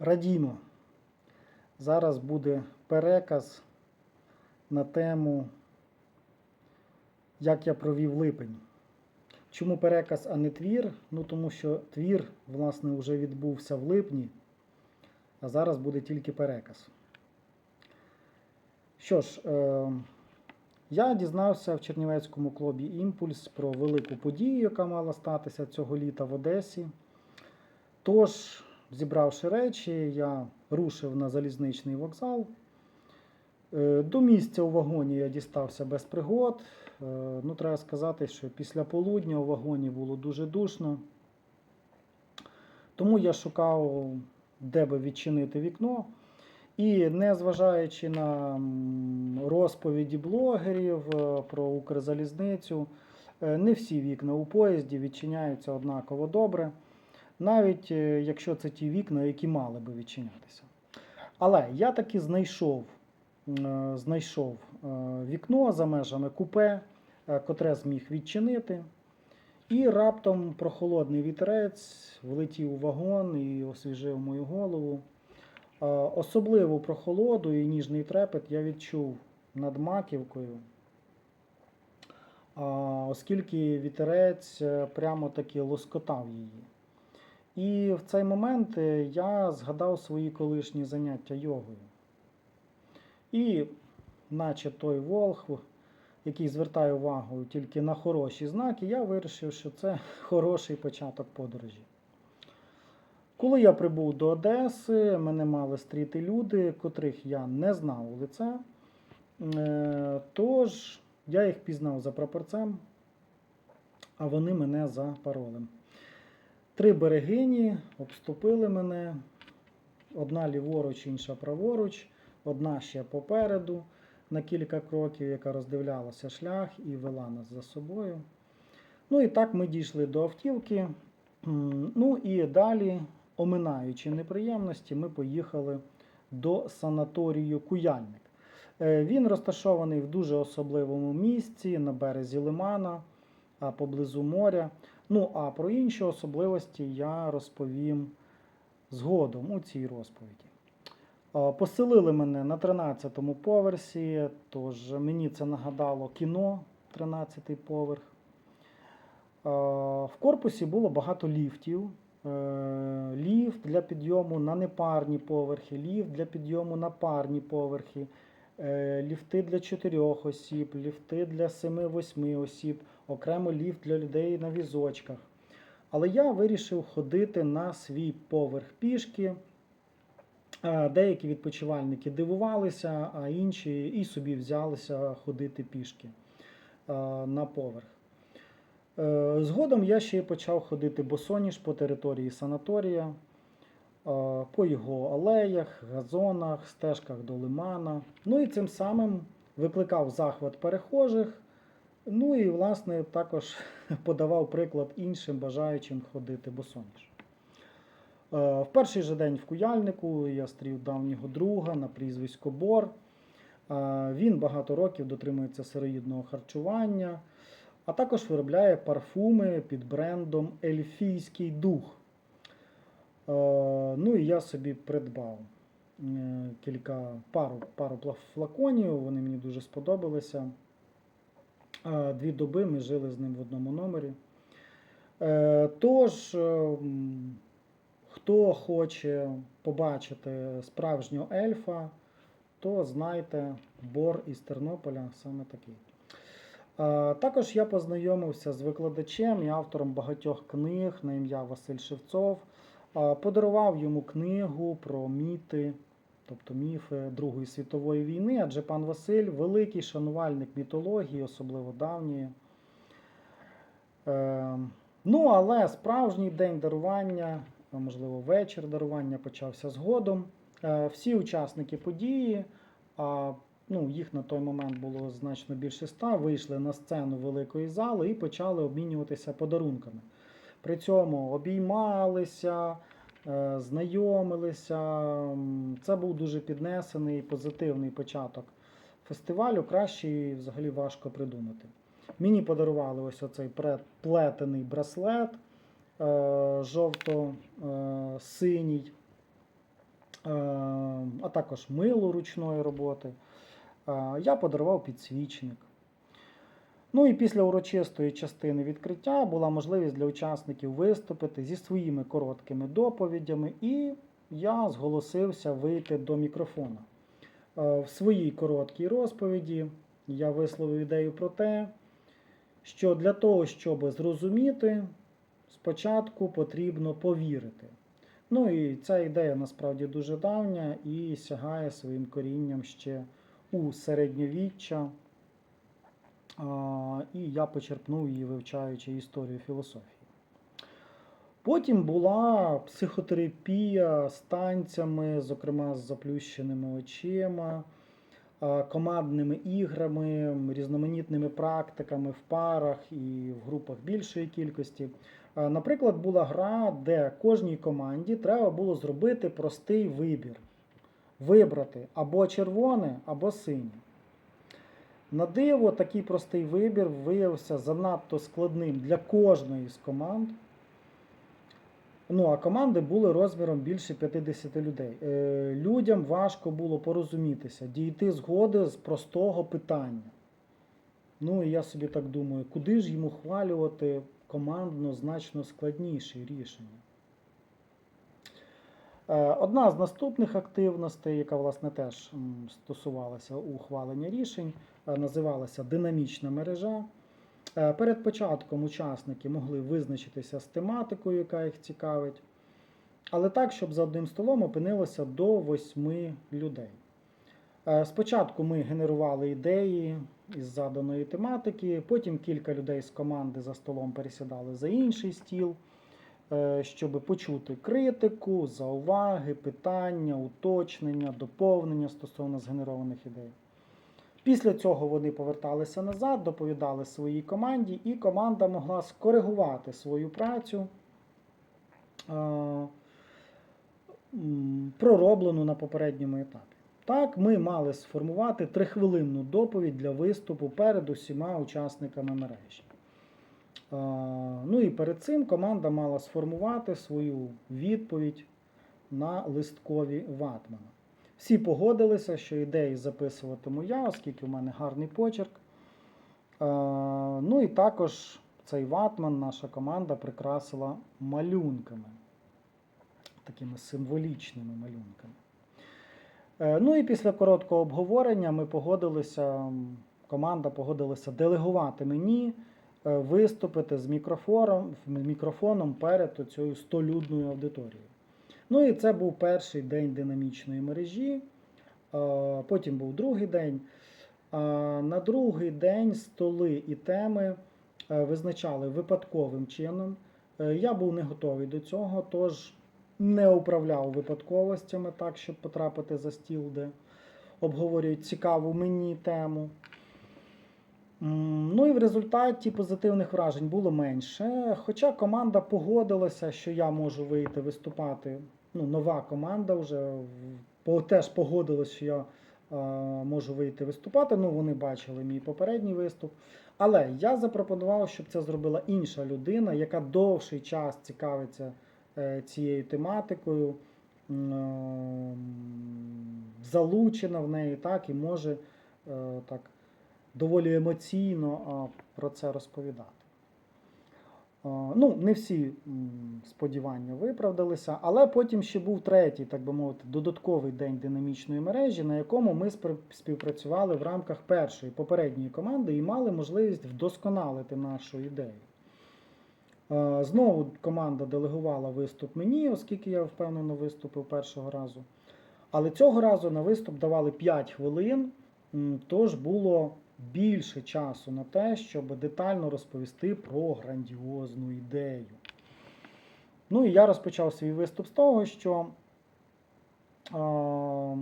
Радімо. Зараз буде переказ на тему, як я провів липень. Чому переказ, а не твір? Ну, тому що твір, власне, вже відбувся в липні, а зараз буде тільки переказ. Що ж, е, я дізнався в Чернівецькому клубі Імпульс про велику подію, яка мала статися цього літа в Одесі. Тож, зібравши речі, я рушив на залізничний вокзал. Е, До місця у вагоні я дістався без пригод. Е, Ну, треба сказати, що після полудня у вагоні було дуже душно. Тому я шукав, де би відчинити вікно. І незважаючи на розповіді блогерів е, про Укрзалізницю, не всі вікна у поїзді відчиняються однаково добре, навіть е, якщо це ті вікна, які мали би відчинятися. Але я таки знайшов, е, знайшов е, вікно за межами купе, котре зміг відчинити. І раптом прохолодний вітерець влетів у вагон і освіжив мою голову. Особливу прохолоду і ніжний трепет я відчув над маківкою, оскільки вітерець прямо таки лоскотав її. І в цей момент е, я згадав свої колишні заняття йогою. І, наче той волхв, який звертає увагу тільки на хороші знаки, я вирішив, що це хороший початок подорожі. Коли я прибув до Одеси, мене мали стріти люди, котрих я не знав у лице. Е, Тож я їх пізнав за прапорцем, а вони мене за паролем. Три берегині обступили мене. Одна ліворуч, інша праворуч, одна ще попереду на кілька кроків, яка роздивлялася шлях і вела нас за собою. Ну і так ми дійшли до автівки. Ну і далі, оминаючи неприємності, ми поїхали до санаторію Куяльник. Е, Він розташований в дуже особливому місці на березі Лимана, поблизу моря. Ну а про інші особливості я розповім згодом у цій розповіді. Поселили мене на 13-му поверсі, тож мені це нагадало кіно 13-й поверх. В корпусі було багато ліфтів. Е, Ліфт для підйому на непарні поверхи, ліфт для підйому на парні поверхи, е, ліфти для чотирьох осіб, ліфти для семи-восьми осіб, окремо ліфт для людей на візочках. Але я вирішив ходити на свій поверх пішки. Е, Деякі відпочивальники дивувалися, а інші і собі взялися ходити пішки е, на поверх. Е, Згодом я ще почав ходити босоніж по території санаторія, по його алеях, газонах, стежках до лимана. Ну і цим самим викликав захват перехожих. Ну і, власне, також подавав приклад іншим бажаючим ходити босоніж. Е, В перший же день в Куяльнику я стрів давнього друга на прізвисько Бор. Е, Він багато років дотримується сироїдного харчування, а також виробляє парфуми під брендом Ельфійський дух. Е, Ну і я собі придбав кілька пару, пару флаконів, вони мені дуже сподобалися. Дві доби ми жили з ним в одному номері. Е, Тож, е, хто хоче побачити справжнього ельфа, то знайте, бор із Тернополя саме такий. Е, Також я познайомився з викладачем і автором багатьох книг на ім'я Василь Шевцов. Подарував йому книгу про міти, тобто міфи Другої світової війни, адже пан Василь великий шанувальник мітології, особливо давньої. Е, Ну, але справжній день дарування, можливо, вечір дарування почався згодом. Е, Всі учасники події, а ну, їх на той момент було значно більше ста, вийшли на сцену великої зали і почали обмінюватися подарунками. При цьому обіймалися, знайомилися. Це був дуже піднесений позитивний початок фестивалю. Кращий взагалі важко придумати. Мені подарували ось оцей плетений браслет е, жовто-синій. а також мило ручної роботи. Е, Я подарував підсвічник. Ну і після урочистої частини відкриття була можливість для учасників виступити зі своїми короткими доповідями, і я зголосився вийти до мікрофона. Е, В своїй короткій розповіді я висловив ідею про те, що для того, щоб зрозуміти, спочатку потрібно повірити. Ну і ця ідея насправді дуже давня і сягає своїм корінням ще у середньовіччя. І я почерпнув її, вивчаючи історію філософії. Потім була психотерапія з танцями, зокрема з заплющеними очима, командними іграми, різноманітними практиками в парах і в групах більшої кількості. Наприклад, була гра, де кожній команді треба було зробити простий вибір: вибрати або червоне, або синє. На диво, такий простий вибір виявився занадто складним для кожної з команд. Ну, а команди були розміром більше 50 людей. Е, людям важко було порозумітися, дійти згоди з простого питання. Ну, і я собі так думаю, куди ж їм ухвалювати командно значно складніші рішення? Е, Одна з наступних активностей, яка власне теж стосувалася ухвалення рішень, називалася динамічна мережа. Е, Перед початком учасники могли визначитися з тематикою, яка їх цікавить, але так, щоб за одним столом опинилося до восьми людей. Е, Спочатку ми генерували ідеї із заданої тематики, потім кілька людей з команди за столом пересідали за інший стіл, е, щоб почути критику, зауваги, питання, уточнення, доповнення стосовно згенерованих ідей. Після цього вони поверталися назад, доповідали своїй команді, і команда могла скоригувати свою працю, е, пророблену на попередньому етапі. Так, ми мали сформувати трихвилинну доповідь для виступу перед усіма учасниками мережі. Е, Ну і перед цим команда мала сформувати свою відповідь на листкові ватмана. Всі погодилися, що ідеї записуватиму я, оскільки в мене гарний почерк. Е, Ну і також цей ватман наша команда прикрасила малюнками, такими символічними малюнками. Е, Ну і після короткого обговорення ми погодилися, команда погодилася делегувати мені е, виступити з мікрофоном, мікрофоном перед цією столюдною аудиторією. Ну і це був перший день динамічної мережі. Потім був другий день. На другий день столи і теми е, визначали випадковим чином. Е, Я був не готовий до цього, тож не управляв випадковостями так, щоб потрапити за стіл, де обговорюють цікаву мені тему. Ну і в результаті позитивних вражень було менше. Хоча команда погодилася, що я можу вийти виступати. Ну, нова команда вже теж погодилась, що я е, можу вийти виступати. Ну, вони бачили мій попередній виступ. Але я запропонував, щоб це зробила інша людина, яка довший час цікавиться е, цією тематикою, е, залучена в неї, так, і може е, так доволі емоційно а, про це розповідати. А, Ну, не всі сподівання виправдалися, але потім ще був третій, так би мовити, додатковий день динамічної мережі, на якому ми співпрацювали в рамках першої попередньої команди і мали можливість вдосконалити нашу ідею. Е, Знову команда делегувала виступ мені, оскільки я впевнено виступив першого разу. Але цього разу на виступ давали 5 хвилин, тож було більше часу на те, щоб детально розповісти про грандіозну ідею. Ну і я розпочав свій виступ з того, що е,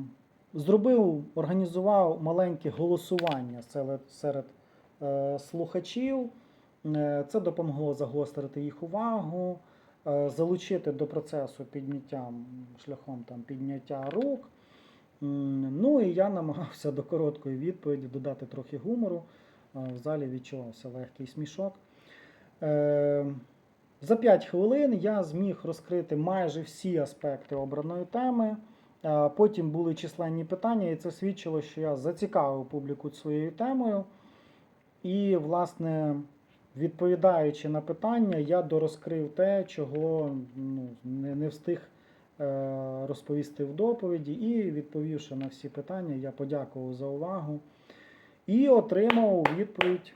зробив, організував маленьке голосування серед, серед е, слухачів. Е, Це допомогло загострити їх увагу, е, залучити до процесу підняття шляхом там, підняття рук. Ну і я намагався до короткої відповіді додати трохи гумору. В залі відчувався легкий смішок. Е, За 5 хвилин я зміг розкрити майже всі аспекти обраної теми. Потім були численні питання, і це свідчило, що я зацікавив публіку своєю темою. І, власне, відповідаючи на питання, я дорозкрив те, чого ну, не, не встиг розповісти в доповіді. І, відповівши на всі питання, я подякував за увагу і отримав у відповідь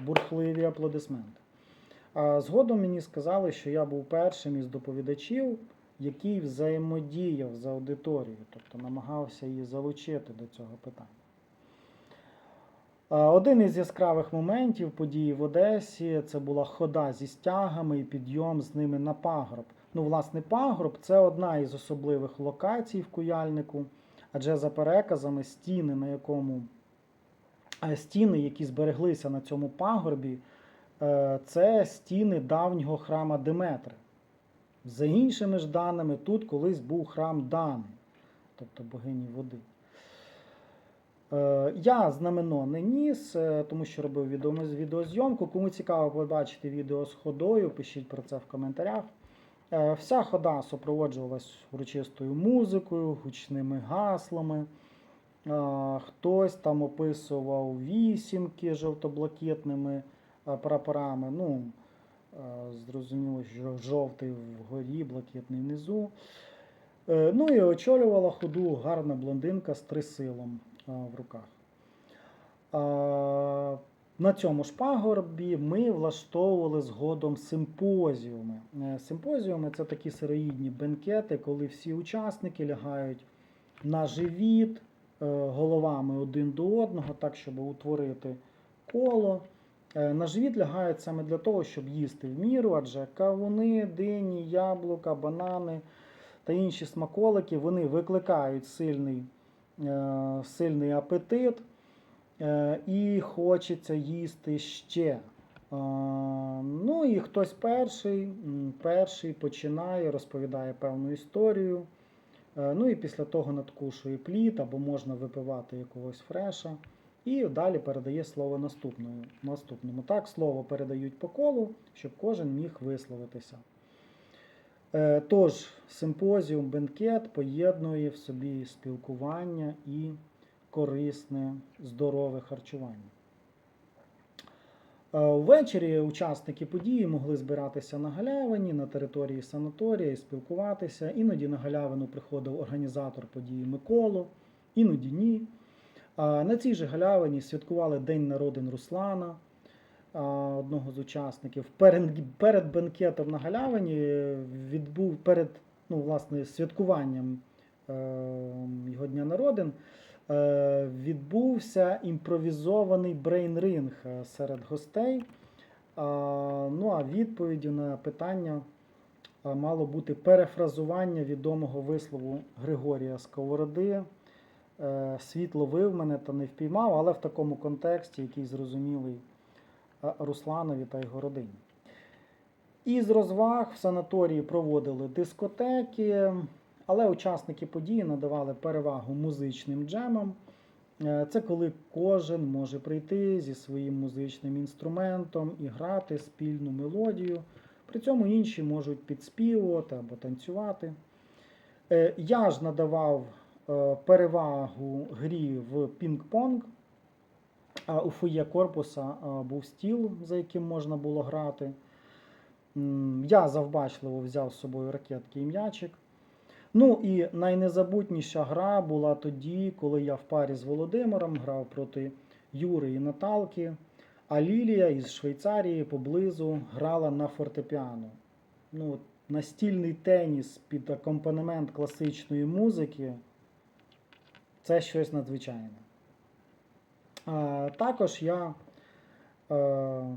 бурхливі аплодисменти. Згодом мені сказали, що я був першим із доповідачів, який взаємодіяв з аудиторією, тобто намагався її залучити до цього питання. Один із яскравих моментів події в Одесі це була хода зі стягами і підйом з ними на пагорб. Ну, власне, пагорб це одна із особливих локацій в Куяльнику, адже за переказами стіни, на якому е, стіни, які збереглися на цьому пагорбі, е, це стіни давнього храма Деметри. За іншими ж даними, тут колись був храм Дани, тобто богині води. Е, Я знамено не ніс, тому що робив відео- відеозйомку. Кому цікаво побачити відео з ходою, пишіть про це в коментарях. Е, Вся хода супроводжувалась урочистою музикою, гучними гаслами. Е, Хтось там описував вісімки жовто-блакитними е, прапорами. Ну, зрозуміло, що жовтий вгорі, блакитний внизу. Ну і очолювала ходу гарна блондинка з трисилом в руках. На цьому ж пагорбі ми влаштовували згодом симпозіуми. Е, Симпозіуми це такі сироїдні бенкети, коли всі учасники лягають на живіт е, головами один до одного, так, щоб утворити коло. Е, На живіт лягають саме для того, щоб їсти в міру, адже кавуни, дині, яблука, банани та інші смаколики вони викликають сильний, сильний апетит і хочеться їсти ще. Е, Ну і хтось перший, перший починає, розповідає певну історію. Е, Ну і після того надкушує плід або можна випивати якогось фреша. І далі передає слово наступному. наступному. Так, слово передають по колу, щоб кожен міг висловитися. Е, Тож, симпозіум, бенкет поєднує в собі спілкування і корисне, здорове харчування. Е, Ввечері учасники події могли збиратися на галявині на території санаторія і спілкуватися. Іноді на галявину приходив організатор події Миколо, іноді ні. На цій же галявині святкували День народин Руслана, одного з учасників. Перед, бенкетом на галявині відбув перед ну, власне, святкуванням е, його дня народин. Е, Відбувся імпровізований брейн-ринг е, серед гостей. Ну а відповіддю на питання мало бути перефразування відомого вислову Григорія Сковороди. Е, Світ ловив мене та не впіймав, але в такому контексті, який зрозумілий е, Русланові та його родині. Із розваг в санаторії проводили дискотеки, але учасники події надавали перевагу музичним джемам. Е, Це коли кожен може прийти зі своїм музичним інструментом і грати спільну мелодію. При цьому інші можуть підспівувати або танцювати. Е, Я ж надавав е, перевагу грі в пінг-понг. У фоє корпуса був стіл, за яким можна було грати. Я завбачливо взяв з собою ракетки і м'ячик. Ну і найнезабутніша гра була тоді, коли я в парі з Володимиром грав проти Юри і Наталки, а Лілія із Швейцарії поблизу грала на фортепіано. Ну, настільний теніс під акомпанемент класичної музики це щось надзвичайне. А, також я е,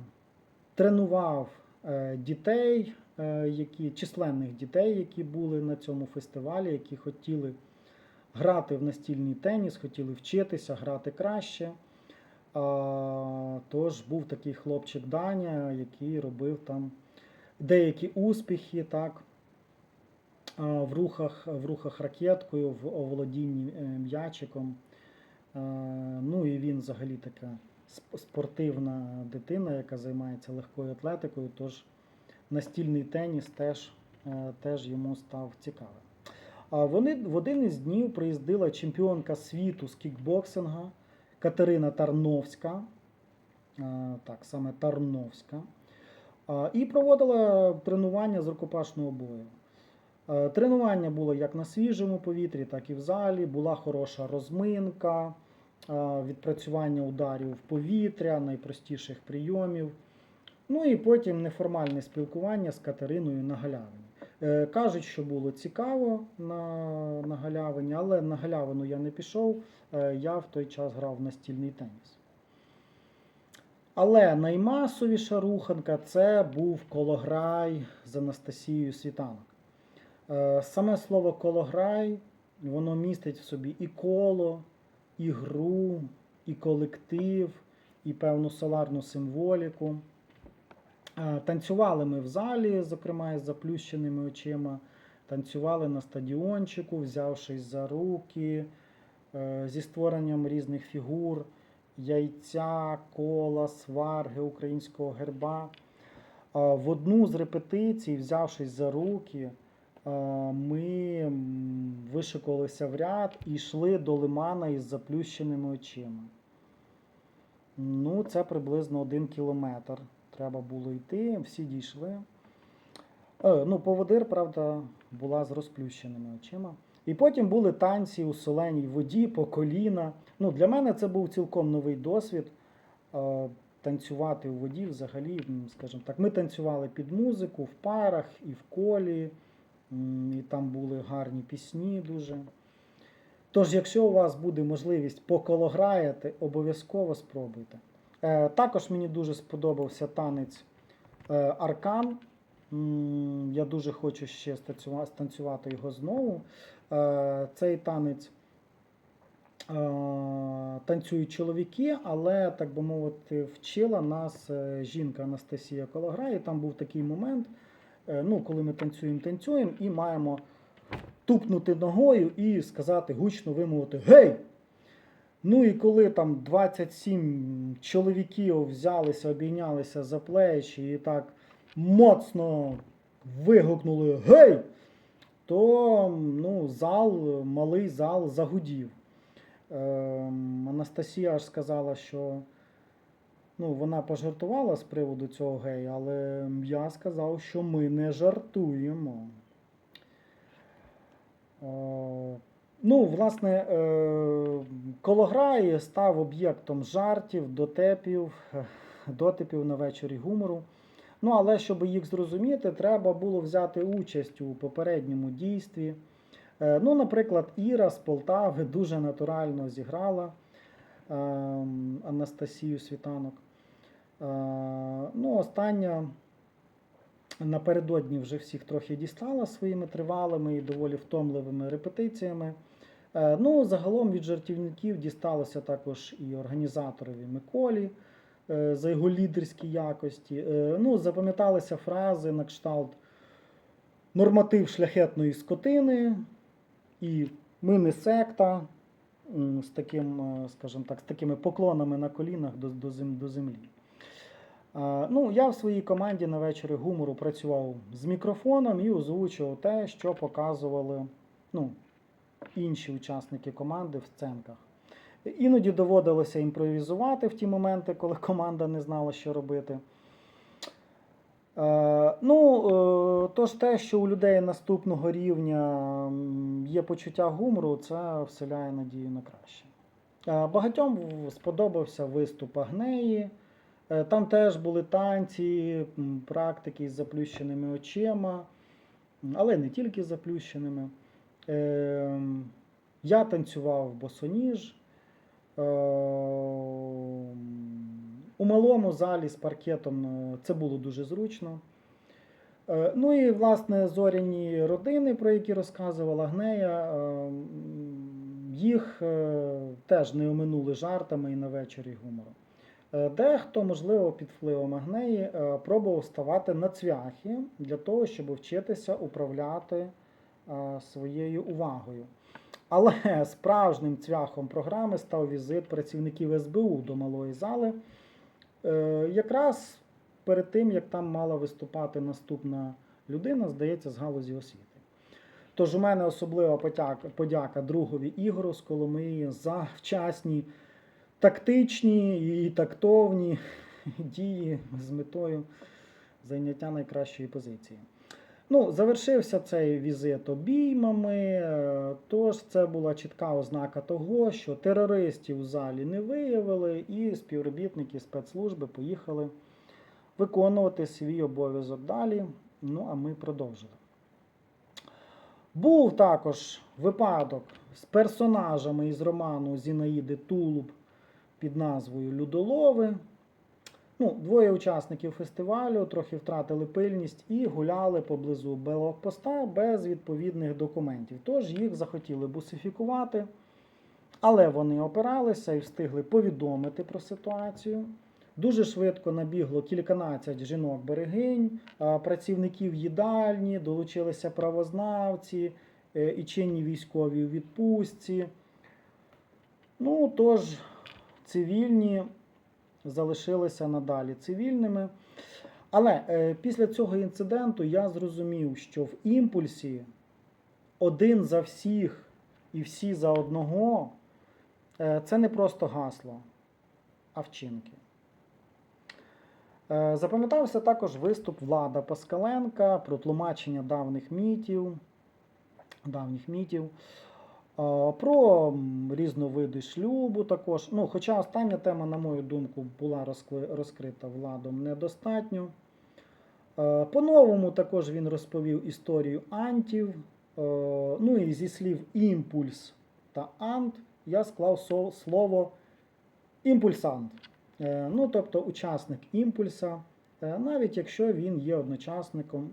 тренував е, дітей, які, численних дітей, які були на цьому фестивалі, які хотіли грати в настільний теніс, хотіли вчитися, грати краще. Тож був такий хлопчик Даня, який робив там деякі успіхи, так, в рухах, в рухах ракеткою, в оволодінні е, м'ячиком. Е, Ну і він взагалі така спортивна дитина, яка займається легкою атлетикою, тож настільний теніс теж, е, теж йому став цікавим. А вони в один із днів приїздила чемпіонка світу з кікбоксинга Катерина Тарновська. Е, Так, саме Тарновська. І проводила тренування з рукопашного бою. Е, Тренування було як на свіжому повітрі, так і в залі. Була хороша розминка, відпрацювання ударів в повітря, найпростіших прийомів. Ну і потім неформальне спілкування з Катериною на галявині. Е, Кажуть, що було цікаво на, на галявині, але на галявину я не пішов. Е, Я в той час грав настільний теніс. Але наймасовіша руханка це був колограй з Анастасією Світанок. Е, Саме слово колограй воно містить в собі і коло, і гру, і колектив, і певну соларну символіку. Е, Танцювали ми в залі, зокрема із заплющеними очима. Танцювали на стадіончику, взявшись за руки, е, зі створенням різних фігур, яйця, кола, сварги українського герба. В одну з репетицій, взявшись за руки, е, ми вишикувалися в ряд і йшли до лимана із заплющеними очима. Ну, це приблизно один кілометр. Треба було йти, всі дійшли. Е, ну, поводир, правда, була з розплющеними очима. І потім були танці у соленій воді по коліна. Ну, для мене це був цілком новий досвід. Е, танцювати у воді взагалі, скажімо так, ми танцювали під музику в парах і в колі, і там були гарні пісні дуже. Тож, якщо у вас буде можливість поколограяти, обов'язково спробуйте. Е, також мені дуже сподобався танець е, Аркан. Я дуже хочу ще станцювати його знову. Е, Цей танець танцюють чоловіки, але, так би мовити, вчила нас жінка Анастасія Кологра. І там був такий момент, ну, коли ми танцюємо, танцюємо і маємо тупнути ногою і сказати гучно вимовити Гей! Ну і коли там 27 чоловіків взялися, обійнялися за плечі і так моцно вигукнули Гей! То ну, зал, малий зал загудів. Ем, Анастасія аж сказала, що ну, вона пожартувала з приводу цього гея, але я сказав, що ми не жартуємо. О, Ну, власне, е, Колограй став об'єктом жартів, дотепів, е, дотипів на вечорі гумору. Ну, але щоб їх зрозуміти, треба було взяти участь у попередньому дійстві. Е, Ну, наприклад, Іра з Полтави дуже натурально зіграла Анастасію Світанок. Ну, остання напередодні вже всіх трохи дістала своїми тривалими і доволі втомливими репетиціями. Е, Ну, загалом від жартівників дісталося також і організаторові Миколі е, за його лідерські якості. Е, Ну, запам'яталися фрази на кшталт норматив шляхетної скотини, і ми не секта з таким, скажімо так, з такими поклонами на колінах до, до, зем- до землі. Ну, я в своїй команді на вечорі гумору працював з мікрофоном і озвучував те, що показували ну, інші учасники команди в сценках. Іноді доводилося імпровізувати в ті моменти, коли команда не знала, що робити. Е, ну, е, тож те, що у людей наступного рівня є почуття гумору, це вселяє надію на краще. Е, багатьом сподобався виступ Агнеї. Е, Там теж були танці, практики з заплющеними очима, але не тільки з заплющеними. Е, Я танцював босоніж. Е, У малому залі з паркетом е, це було дуже зручно. Е, Ну і власне зоряні родини, про які розказувала Гнея, е, їх е, теж не оминули жартами і на вечорі гумору. Е, Дехто, можливо, під впливом Агнеї, е, пробував ставати на цвяхи для того, щоб вчитися управляти своєю увагою. Але справжнім цвяхом програми став візит працівників СБУ до малої зали. Е, Якраз перед тим, як там мала виступати наступна людина, здається, з галузі освіти. Тож у мене особлива подяка, подяка другові Ігору з Коломиї за вчасні тактичні і тактовні дії з метою зайняття найкращої позиції. Ну, завершився цей візит обіймами, е, тож це була чітка ознака того, що терористів у залі не виявили, і співробітники спецслужби поїхали виконувати свій обов'язок далі. Ну, а ми продовжили. Був також випадок з персонажами із роману Зінаїди Тулуб під назвою Людолови. Ну, двоє учасників фестивалю трохи втратили пильність і гуляли поблизу блокпоста без відповідних документів. Тож їх захотіли бусифікувати, але вони опиралися і встигли повідомити про ситуацію. Дуже швидко набігло кільканадцять жінок-берегинь, працівників їдальні, долучилися правознавці е, і чинні військові у відпустці. Ну, тож, цивільні залишилися надалі цивільними. Але е, після цього інциденту я зрозумів, що в імпульсі один за всіх і всі за одного е, це не просто гасло, а вчинки. Е, Запам'ятався також виступ Влада Паскаленка про тлумачення давніх мітів, давніх мітів, про різновиди шлюбу також. Ну, хоча остання тема, на мою думку, була розкрита владом недостатньо. По-новому також він розповів історію антів. Ну і зі слів імпульс та ант я склав слово імпульсант. Е, Ну, тобто учасник імпульса, е, навіть якщо він є одночасником,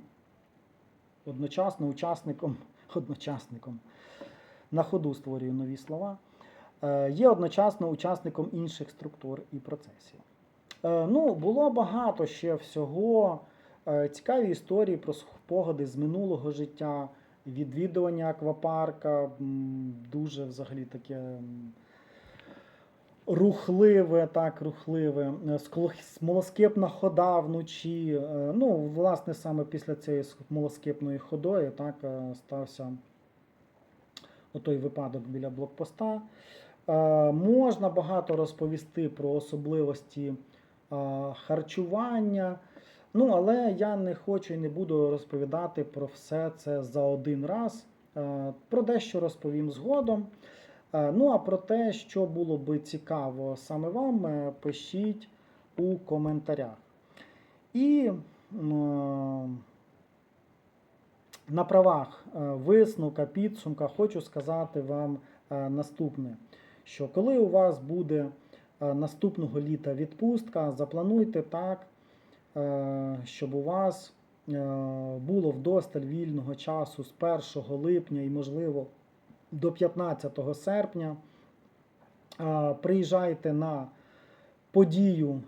одночасно учасником, одночасником, на ходу створюю нові слова, е, є одночасно учасником інших структур і процесів. Е, Ну, було багато ще всього. Е, Цікаві історії про спогади з минулого життя, відвідування аквапарка, дуже взагалі таке. рухливе, так, рухливе, смолоскипна хода вночі. Ну, власне, саме після цієї смолоскипної ходої так, стався отой випадок біля блокпоста. Е, Можна багато розповісти про особливості е, харчування. Ну, але я не хочу і не буду розповідати про все це за один раз. Е, Про дещо розповім згодом. Ну, а про те, що було би цікаво саме вам, пишіть у коментарях. І на правах е, висновка, підсумка хочу сказати вам е, наступне: що коли у вас буде е, наступного літа відпустка, заплануйте так, щоб у вас було вдосталь вільного часу з 1 липня і, можливо, до 15 серпня. Приїжджайте на подію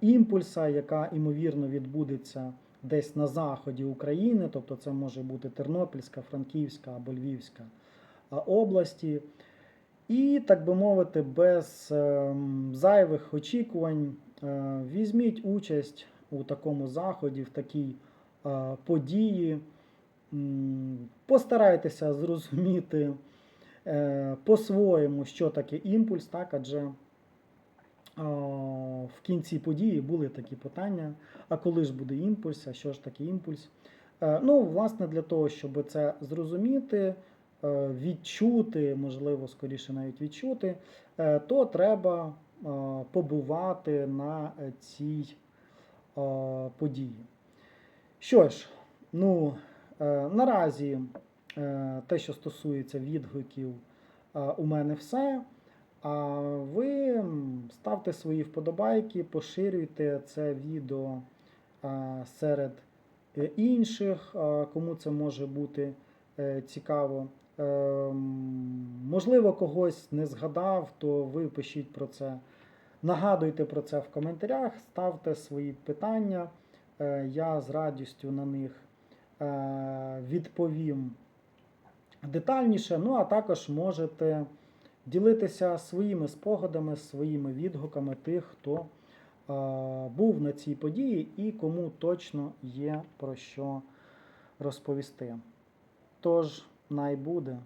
імпульса, яка ймовірно відбудеться десь на заході України, тобто це може бути Тернопільська, Франківська або Львівська області. І, так би мовити, без е, зайвих очікувань е, візьміть участь у такому заході, в такій е, події. Постарайтеся зрозуміти е, по-своєму, що таке імпульс, так, адже в кінці події були такі питання: а коли ж буде імпульс, а що ж таке імпульс? Е, Ну, власне, для того, щоб це зрозуміти, е, відчути, можливо, скоріше навіть відчути, е, то треба побувати на цій події. Що ж, ну, наразі те, що стосується відгуків, у мене все. А ви ставте свої вподобайки, поширюйте це відео серед е, інших, кому це може бути е, цікаво. Е, Можливо, когось не згадав, то ви пишіть про це. Нагадуйте про це в коментарях, ставте свої питання. Я з радістю на них відповім детальніше. Ну, а також можете ділитися своїми спогадами, своїми відгуками тих, хто е, був на цій події і кому точно є про що розповісти. Тож най буде.